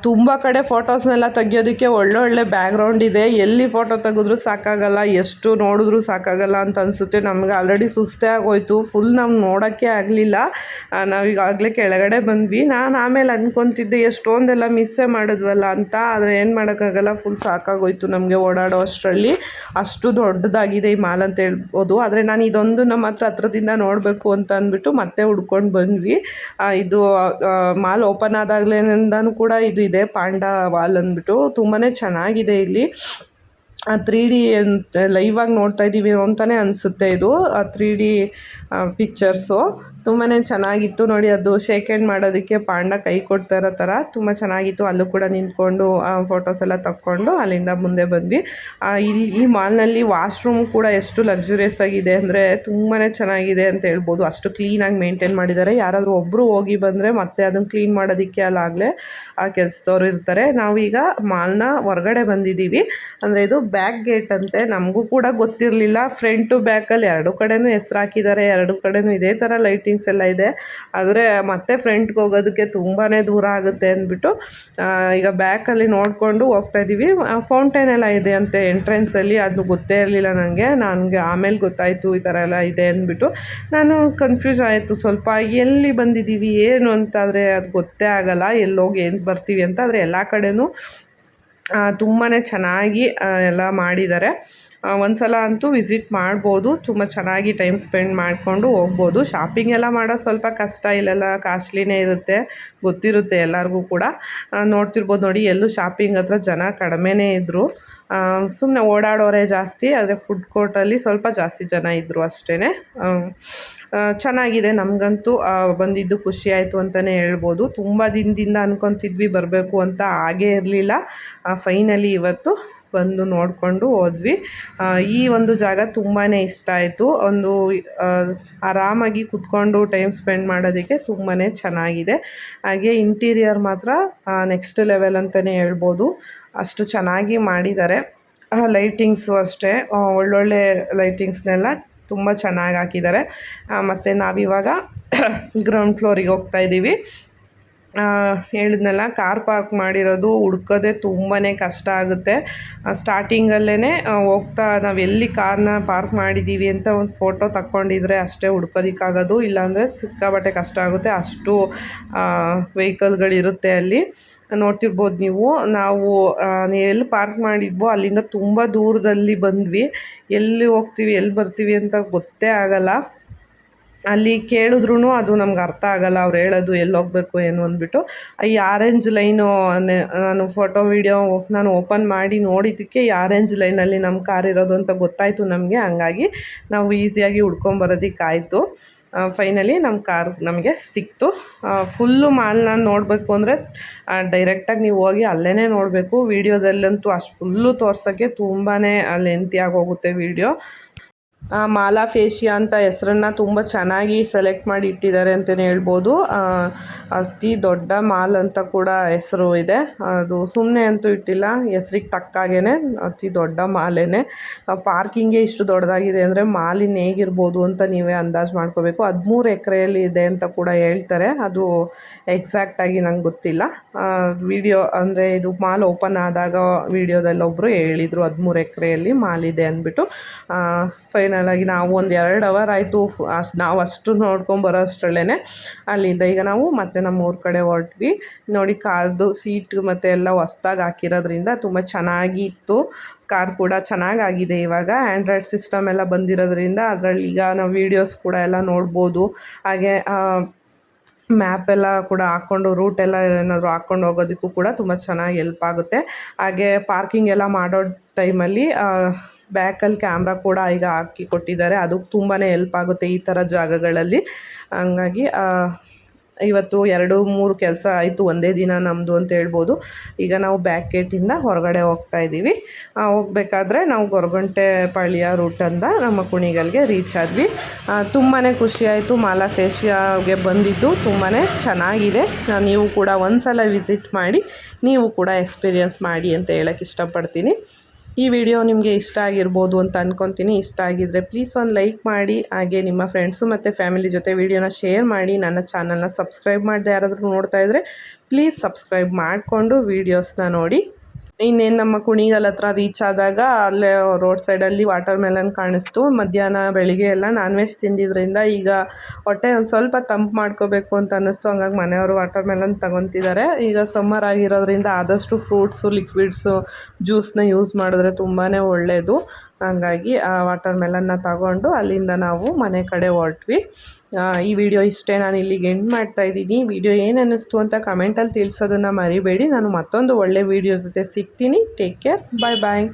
ತುಂಬ ಕಡೆ ಫೋಟೋಸ್ನೆಲ್ಲ ತೆಗಿಯೋದಕ್ಕೆ ಒಳ್ಳೊಳ್ಳೆ ಬ್ಯಾಕ್ಗ್ರೌಂಡ್ ಇದೆ. ಎಲ್ಲಿ ಫೋಟೋ ತೆಗೆದ್ರೂ ಸಾಕಾಗಲ್ಲ, ಎಷ್ಟು ನೋಡಿದ್ರೂ ಸಾಕಾಗಲ್ಲ ಅಂತ ಅನಿಸುತ್ತೆ. ನಮ್ಗೆ ಆಲ್ರೆಡಿ ಸುಸ್ತೇ ಆಗೋಯ್ತು. ಫುಲ್ ನಾವು ನೋಡೋಕ್ಕೆ ಆಗಲಿಲ್ಲ. ನಾವೀಗಾಗಲೇ ಕೆಳಗಡೆ ಬಂದ್ವಿ. ನಾನು ಆಮೇಲೆ ಅಂದ್ಕೊತಿದ್ದೆ ಎಷ್ಟೊಂದೆಲ್ಲ ಮಿಸ್ಸೇ ಮಾಡಿದ್ವಲ್ಲ ಅಂತ. ಆದರೆ ಏನು ಮಾಡೋಕ್ಕಾಗಲ್ಲ ಫುಲ್ ಸಾಕಾಗೋಯ್ತು ನಮಗೆ ಓಡಾಡೋ ಅಷ್ಟರಲ್ಲಿ. ಅಷ್ಟು ದೊಡ್ಡದಾಗಿದೆ ಈ ಮಾಲ್ ಅಂತ ಹೇಳ್ಬೋದು. ಆದರೆ ನಾನು ಇದೊಂದು ನಮ್ಮ ಹತ್ರ ಹತ್ರದಿಂದ ನೋಡಬೇಕು ಅಂತ ಅಂದ್ಬಿಟ್ಟು ಮತ್ತೆ ಹುಡ್ಕೊಂಡು ಬಂದ್ವಿ. ಇದು ಮಾಲ್ ಓಪನ್ ಆದಾಗ್ಲಿಂದನೂ ಕೂಡ ಇದು ಇದೆ, ಪಾಂಡಾ ವಾಲ್ ಅಂದ್ಬಿಟ್ಟು. ತುಂಬಾ ಚೆನ್ನಾಗಿದೆ ಇಲ್ಲಿ. ತ್ರೀ ಡಿ ಅಂತ ಲೈವ್ ಆಗಿ ನೋಡ್ತಾ ಇದ್ದೀವಿ ಅಂತಲೇ ಅನಿಸುತ್ತೆ ಇದು ತ್ರೀ ಡಿ ಪಿಕ್ಚರ್ಸು ತುಂಬಾ ಚೆನ್ನಾಗಿತ್ತು ನೋಡಿ, ಅದು ಶೇಕ್ ಹ್ಯಾಂಡ್ ಮಾಡೋದಕ್ಕೆ ಪಾಂಡ ಕೈ ಕೊಡ್ತಾ ಇರೋ ಥರ ತುಂಬ ಚೆನ್ನಾಗಿತ್ತು. ಅಲ್ಲೂ ಕೂಡ ನಿಂತ್ಕೊಂಡು ಫೋಟೋಸ್ ಎಲ್ಲ ತಕ್ಕೊಂಡು ಅಲ್ಲಿಂದ ಮುಂದೆ ಬಂದ್ವಿ. ಇಲ್ಲಿ ಈ ಮಾಲ್ನಲ್ಲಿ ವಾಶ್ರೂಮ್ ಕೂಡ ಎಷ್ಟು ಲಕ್ಸುರಿಯಸ್ ಆಗಿದೆ ಅಂದರೆ ತುಂಬಾ ಚೆನ್ನಾಗಿದೆ ಅಂತ ಹೇಳ್ಬೋದು. ಅಷ್ಟು ಕ್ಲೀನಾಗಿ ಮೇಂಟೈನ್ ಮಾಡಿದ್ದಾರೆ. ಯಾರಾದರೂ ಒಬ್ಬರು ಹೋಗಿ ಬಂದರೆ ಮತ್ತೆ ಅದನ್ನು ಕ್ಲೀನ್ ಮಾಡೋದಕ್ಕೆ ಅಲ್ಲಾಗಲೇ ಆ, ಕೆಲಸದವ್ರು ಇರ್ತಾರೆ. ನಾವೀಗ ಮಾಲ್ನ ಹೊರಗಡೆ ಬಂದಿದ್ದೀವಿ. ಅಂದರೆ ಇದು ಬ್ಯಾಕ್ ಗೇಟ್ ಅಂತೆ. ನಮಗೂ ಕೂಡ ಗೊತ್ತಿರಲಿಲ್ಲ. ಫ್ರಂಟ್ ಟು ಬ್ಯಾಕಲ್ಲಿ ಎರಡು ಕಡೆನೂ ಹೆಸರು ಹಾಕಿದ್ದಾರೆ, ಎರಡು ಕಡೆನೂ ಇದೇ ಥರ ಲೈಟಿಂಗ್ಸ್ ಎಲ್ಲ ಇದೆ. ಆದರೆ ಮತ್ತೆ ಫ್ರಂಟ್ಗೆ ಹೋಗೋದಕ್ಕೆ ತುಂಬಾ ದೂರ ಆಗುತ್ತೆ ಅಂದ್ಬಿಟ್ಟು ಈಗ ಬ್ಯಾಕಲ್ಲಿ ನೋಡಿಕೊಂಡು ಹೋಗ್ತಾ ಇದ್ದೀವಿ ಫೌಂಟೇನ್ ಎಲ್ಲ ಇದೆ ಅಂತೆ ಎಂಟ್ರೆನ್ಸಲ್ಲಿ ಅದು ಗೊತ್ತೇ ಇರಲಿಲ್ಲ ನನಗೆ ನನಗೆ ಆಮೇಲೆ ಗೊತ್ತಾಯಿತು ಈ ಥರ ಎಲ್ಲ ಇದೆ ಅಂದ್ಬಿಟ್ಟು ನಾನು ಕನ್ಫ್ಯೂಸ್ ಆಯಿತು. ಸ್ವಲ್ಪ ಎಲ್ಲಿ ಬಂದಿದ್ದೀವಿ, ಏನು ಅಂತಾದರೆ ಅದು ಗೊತ್ತೇ ಆಗಲ್ಲ. ಎಲ್ಲೋಗಿ ಏನು ಬರ್ತೀವಿ ಅಂತ ಆದರೆ ಎಲ್ಲ ಕಡೆನೂ ತುಂಬಾ ಚೆನ್ನಾಗಿ ಎಲ್ಲ ಮಾಡಿದ್ದಾರೆ. ಒಂದು ಸಲ ಅಂತೂ ವಿಸಿಟ್ ಮಾಡ್ಬೋದು. ತುಂಬ ಚೆನ್ನಾಗಿ ಟೈಮ್ ಸ್ಪೆಂಡ್ ಮಾಡಿಕೊಂಡು ಹೋಗ್ಬೋದು. ಶಾಪಿಂಗ್ ಎಲ್ಲ ಮಾಡೋದು ಸ್ವಲ್ಪ ಕಷ್ಟ, ಇಲ್ಲೆಲ್ಲ ಕಾಸ್ಟ್ಲಿನೇ ಇರುತ್ತೆ, ಗೊತ್ತಿರುತ್ತೆ ಎಲ್ಲರಿಗೂ ಕೂಡ. ನೋಡ್ತಿರ್ಬೋದು ನೋಡಿ, ಎಲ್ಲೂ ಶಾಪಿಂಗ್ ಹತ್ರ ಜನ ಕಡಿಮೆನೇ ಇದ್ದರು ಸುಮ್ಮನೆ ಓಡಾಡೋರೇ ಜಾಸ್ತಿ, ಆದರೆ ಫುಡ್ ಕೋರ್ಟಲ್ಲಿ ಸ್ವಲ್ಪ ಜಾಸ್ತಿ ಜನ ಇದ್ದರು ಅಷ್ಟೇ ಚೆನ್ನಾಗಿದೆ ನಮಗಂತೂ ಬಂದಿದ್ದು ಖುಷಿ ಆಯಿತು ಅಂತಲೇ ಹೇಳ್ಬೋದು. ತುಂಬ ದಿನದಿಂದ ಅಂದ್ಕೊತಿದ್ವಿ ಬರಬೇಕು ಅಂತ, ಆಗೇ ಇರಲಿಲ್ಲ. ಫೈನಲಿ ಇವತ್ತು ಬಂದು ನೋಡಿಕೊಂಡು ಹೋದ್ವಿ. ಈ ಒಂದು ಜಾಗ ತುಂಬಾ ಇಷ್ಟ ಆಯಿತು. ಒಂದು ಆರಾಮಾಗಿ ಕುತ್ಕೊಂಡು ಟೈಮ್ ಸ್ಪೆಂಡ್ ಮಾಡೋದಕ್ಕೆ ತುಂಬಾ ಚೆನ್ನಾಗಿದೆ. ಹಾಗೆ ಇಂಟೀರಿಯರ್ ಮಾತ್ರ ನೆಕ್ಸ್ಟ್ ಲೆವೆಲ್ ಅಂತಲೇ ಹೇಳ್ಬೋದು. ಅಷ್ಟು ಚೆನ್ನಾಗಿ ಮಾಡಿದ್ದಾರೆ. ಲೈಟಿಂಗ್ಸು ಅಷ್ಟೇ. ಒಳ್ಳೊಳ್ಳೆ ಲೈಟಿಂಗ್ಸ್ನೆಲ್ಲ ತುಂಬ ಚೆನ್ನಾಗಿ ಹಾಕಿದ್ದಾರೆ. ಮತ್ತು ನಾವಿವಾಗ ಗ್ರೌಂಡ್ ಫ್ಲೋರಿಗೆ ಹೋಗ್ತಾ ಇದ್ದೀವಿ ಹೇಳಿದ್ನಲ್ಲ ಕಾರ್ ಪಾರ್ಕ್ ಮಾಡಿರೋದು ಹುಡ್ಕೋದೇ ತುಂಬಾ ಕಷ್ಟ ಆಗುತ್ತೆ. ಸ್ಟಾರ್ಟಿಂಗಲ್ಲೇ ಹೋಗ್ತಾ ನಾವು ಎಲ್ಲಿ ಕಾರ್ನ ಪಾರ್ಕ್ ಮಾಡಿದ್ದೀವಿ ಅಂತ ಒಂದು ಫೋಟೋ ತಕ್ಕೊಂಡಿದ್ರೆ ಅಷ್ಟೇ ಹುಡ್ಕೋದಿಕ್ಕಾಗೋದು. ಇಲ್ಲಾಂದರೆ ಸಿಕ್ಕಾಬಟ್ಟೆ ಕಷ್ಟ ಆಗುತ್ತೆ. ಅಷ್ಟು ವೆಹಿಕಲ್ಗಳಿರುತ್ತೆ ಅಲ್ಲಿ. ನೋಡ್ತಿರ್ಬೋದು ನೀವು. ನಾವು ಎಲ್ಲಿ ಪಾರ್ಕ್ ಮಾಡಿದ್ವೋ ಅಲ್ಲಿಂದ ತುಂಬ ದೂರದಲ್ಲಿ ಬಂದ್ವಿ. ಎಲ್ಲಿ ಹೋಗ್ತೀವಿ, ಎಲ್ಲಿ ಬರ್ತೀವಿ ಅಂತ ಗೊತ್ತೇ ಆಗೋಲ್ಲ. ಅಲ್ಲಿ ಕೇಳಿದ್ರೂ ಅದು ನಮ್ಗೆ ಅರ್ಥ ಆಗೋಲ್ಲ, ಅವ್ರು ಹೇಳೋದು ಎಲ್ಲಿ ಹೋಗ್ಬೇಕು ಏನು ಅಂದ್ಬಿಟ್ಟು. ಈ ಆರೆಂಜ್ ಲೈನು ನಾನು ಫೋಟೋ ವೀಡಿಯೋ ನಾನು ಓಪನ್ ಮಾಡಿ ನೋಡಿದ್ದಕ್ಕೆ ಈ ಆರೆಂಜ್ ಲೈನಲ್ಲಿ ನಮ್ಮ ಕಾರ್ ಇರೋದು ಅಂತ ಗೊತ್ತಾಯಿತು ನಮಗೆ. ಹಂಗಾಗಿ ನಾವು ಈಸಿಯಾಗಿ ಹುಡ್ಕೊಂಬರೋದಕ್ಕಾಯಿತು ಫೈನಲಿ ನಮ್ಮ ಕಾರ್ ನಮಗೆ ಸಿಕ್ತು. ಫುಲ್ಲು ಮಾಲ್ನ ನೋಡಬೇಕು ಅಂದರೆ ಡೈರೆಕ್ಟಾಗಿ ನೀವು ಹೋಗಿ ಅಲ್ಲೇ ನೋಡಬೇಕು. ವೀಡಿಯೋದಲ್ಲಂತೂ ಅಷ್ಟು ಫುಲ್ಲು ತೋರ್ಸೋಕ್ಕೆ ತುಂಬಾ ಲೆಂತಿಯಾಗಿ ಹೋಗುತ್ತೆ ವೀಡಿಯೋ ಮಾಲಾ ಫೇಶಿಯಾ ಅಂತ ಹೆಸರನ್ನ ತುಂಬ ಚೆನ್ನಾಗಿ ಸೆಲೆಕ್ಟ್ ಮಾಡಿ ಇಟ್ಟಿದ್ದಾರೆ ಅಂತಲೇ ಹೇಳ್ಬೋದು. ಅತಿ ದೊಡ್ಡ ಮಾಲ್ ಅಂತ ಕೂಡ ಹೆಸರು ಇದೆ. ಅದು ಸುಮ್ಮನೆ ಅಂತೂ ಇಟ್ಟಿಲ್ಲ, ಹೆಸ್ರಿಗೆ ತಕ್ಕಾಗೇ ಅತಿ ದೊಡ್ಡ ಮಾಲೇನೆ. ಪಾರ್ಕಿಂಗೇ ಇಷ್ಟು ದೊಡ್ಡದಾಗಿದೆ ಅಂದರೆ ಮಾಲಿನ ಹೇಗಿರ್ಬೋದು ಅಂತ ನೀವೇ ಅಂದಾಜು ಮಾಡ್ಕೋಬೇಕು. ಹದಿಮೂರು ಎಕರೆಯಲ್ಲಿ ಇದೆ ಅಂತ ಕೂಡ ಹೇಳ್ತಾರೆ. ಅದು ಎಕ್ಸಾಕ್ಟಾಗಿ ನಂಗೆ ಗೊತ್ತಿಲ್ಲ. ವಿಡಿಯೋ ಅಂದರೆ ಇದು ಮಾಲ್ ಓಪನ್ ಆದಾಗ ವಿಡಿಯೋದಲ್ಲಿ ಒಬ್ಬರು ಹೇಳಿದರು, ಹದಿಮೂರು ಎಕರೆಯಲ್ಲಿ ಮಾಲ್ ಇದೆ ಅಂದ್ಬಿಟ್ಟು. ಫೈನಲ್ ಆಗಿ ನಾವು ಒಂದು ಎರಡು ಅವರ್ ಆಯಿತು. ಅಷ್ಟು, ನಾವು ಅಷ್ಟು ನೋಡ್ಕೊಂಬರೋ ಅಷ್ಟರಲ್ಲೇ ಅಲ್ಲಿಂದ ಈಗ ನಾವು ಮತ್ತೆ ನಮ್ಮ ಊರ ಕಡೆ ಹೊರಟ್ವಿ. ನೋಡಿ ಕಾರ್ದು ಸೀಟ್ ಮತ್ತು ಎಲ್ಲ ಹೊಸ್ದಾಗಿ ಹಾಕಿರೋದ್ರಿಂದ ತುಂಬ ಚೆನ್ನಾಗಿತ್ತು ಕಾರ್ ಕೂಡ ಚೆನ್ನಾಗಾಗಿದೆ ಇವಾಗ. ಆ್ಯಂಡ್ರಾಯ್ಡ್ ಸಿಸ್ಟಮ್ ಎಲ್ಲ ಬಂದಿರೋದ್ರಿಂದ ಅದರಲ್ಲಿ ಈಗ ನಾವು ವೀಡಿಯೋಸ್ ಕೂಡ ಎಲ್ಲ ನೋಡ್ಬೋದು. ಹಾಗೆ ಮ್ಯಾಪ್ ಎಲ್ಲ ಕೂಡ ಹಾಕ್ಕೊಂಡು ರೂಟ್ ಎಲ್ಲ ಏನಾದರೂ ಹಾಕ್ಕೊಂಡು ಹೋಗೋದಕ್ಕೂ ಕೂಡ ತುಂಬ ಚೆನ್ನಾಗಿ ಹೆಲ್ಪ್ ಆಗುತ್ತೆ. ಹಾಗೆ ಪಾರ್ಕಿಂಗ್ ಎಲ್ಲ ಮಾಡೋ ಟೈಮಲ್ಲಿ ಬ್ಯಾಕಲ್ಲಿ ಕ್ಯಾಮ್ರಾ ಕೂಡ ಈಗ ಹಾಕಿ ಕೊಟ್ಟಿದ್ದಾರೆ. ಅದು ತುಂಬಾ ಹೆಲ್ಪ್ ಆಗುತ್ತೆ ಈ ಥರ ಜಾಗಗಳಲ್ಲಿ. ಹಂಗಾಗಿ ಇವತ್ತು ಎರಡು, ಮೂರು ಕೆಲಸ ಆಯಿತು, ಒಂದೇ ದಿನ ನಮ್ಮದು ಅಂತ ಹೇಳ್ಬೋದು. ಈಗ ನಾವು ಬ್ಯಾಕ್ ಗೇಟಿಂದ ಹೊರಗಡೆ ಹೋಗ್ತಾ ಇದ್ದೀವಿ. ಹೋಗಬೇಕಾದ್ರೆ ನಾವು ಗೊರಗುಂಟೆ ಪಾಳ್ಯ ರೂಟಂದ ನಮ್ಮ ಕುಣಿಗಲ್ಗೆ ರೀಚ್ ಆದ್ವಿ. ತುಂಬಾ ಖುಷಿ ಆಯಿತು. ಮಾಲಾ ಬಂದಿದ್ದು ತುಂಬಾ ಚೆನ್ನಾಗಿದೆ. ನೀವು ಕೂಡ ಒಂದು ಸಲ ವಿಸಿಟ್ ಮಾಡಿ, ನೀವು ಕೂಡ ಎಕ್ಸ್ಪೀರಿಯನ್ಸ್ ಮಾಡಿ ಅಂತ ಹೇಳೋಕ್ಕೆ ಇಷ್ಟಪಡ್ತೀನಿ. ಈ ವಿಡಿಯೋ ನಿಮಗೆ ಇಷ್ಟ ಆಗಿರ್ಬೋದು ಅಂತ ಅಂದ್ಕೊತೀನಿ ಇಷ್ಟ ಆಗಿದ್ದರೆ ಪ್ಲೀಸ್ ಒಂದು ಲೈಕ್ ಮಾಡಿ, ಹಾಗೆ ನಿಮ್ಮ ಫ್ರೆಂಡ್ಸು ಮತ್ತು ಫ್ಯಾಮಿಲಿ ಜೊತೆ ವಿಡಿಯೋನ ಶೇರ್ ಮಾಡಿ, ನನ್ನ ಚಾನಲ್ನ ಸಬ್ಸ್ಕ್ರೈಬ್ ಮಾಡದೆ ಯಾರಾದರೂ ನೋಡ್ತಾ ಇದ್ದರೆ ಪ್ಲೀಸ್ ಸಬ್ಸ್ಕ್ರೈಬ್ ಮಾಡಿಕೊಂಡು ವೀಡಿಯೋಸ್ನ ನೋಡಿ. ಇನ್ನೇನು ನಮ್ಮ ಕುಣಿಗಲ್ ಹತ್ರ ರೀಚ್ ಆದಾಗ ಅಲ್ಲೇ ರೋಡ್ ಸೈಡಲ್ಲಿ ವಾಟರ್ ಮೆಲನ್ ಕಾಣಿಸ್ತು. ಮಧ್ಯಾಹ್ನ ಬೆಳಿಗ್ಗೆ ಎಲ್ಲ ನಾನ್ ವೆಜ್ ತಿಂದಿದ್ದರಿಂದ ಈಗ ಹೊಟ್ಟೆ ಒಂದು ಸ್ವಲ್ಪ ತಂಪು ಮಾಡ್ಕೋಬೇಕು ಅಂತ ಅನ್ನಿಸ್ತು. ಹಂಗಾಗಿ ಮನೆಯವರು ವಾಟರ್ ಮೆಲನ್ ತಗೊತಿದ್ದಾರೆ ಈಗ ಸಮ್ಮರ್ ಆಗಿರೋದ್ರಿಂದ ಆದಷ್ಟು ಫ್ರೂಟ್ಸು ಲಿಕ್ವಿಡ್ಸು ಜ್ಯೂಸನ್ನ ಯೂಸ್ ಮಾಡಿದ್ರೆ ತುಂಬಾ ಒಳ್ಳೆಯದು ಹಂಗಾಗಿ ಆ ವಾಟರ್ ಮೆಲನ್ನ ತಗೊಂಡು ಅಲ್ಲಿಂದ ನಾವು ಮನೆ ಕಡೆ ಹೊರಟ್ವಿ. ಈ ವಿಡಿಯೋ ಇಷ್ಟೇ ನಾನು ಇಲ್ಲಿಗೆ ಎಂಡ್ ಮಾಡ್ತಾ ಇದ್ದೀನಿ. ವಿಡಿಯೋ ಏನು ಅನ್ನಿಸ್ತು ಅಂತ ಕಮೆಂಟಲ್ಲಿ ತಿಳಿಸೋದನ್ನು ಮರಿಬೇಡಿ. ನಾನು ಮತ್ತೊಂದು ಒಳ್ಳೆ ವಿಡಿಯೋ ಜೊತೆ ಸಿಗ್ತೀನಿ. ಟೇಕ್ ಕೇರ್ ಬಾಯ್ ಬಾಯ್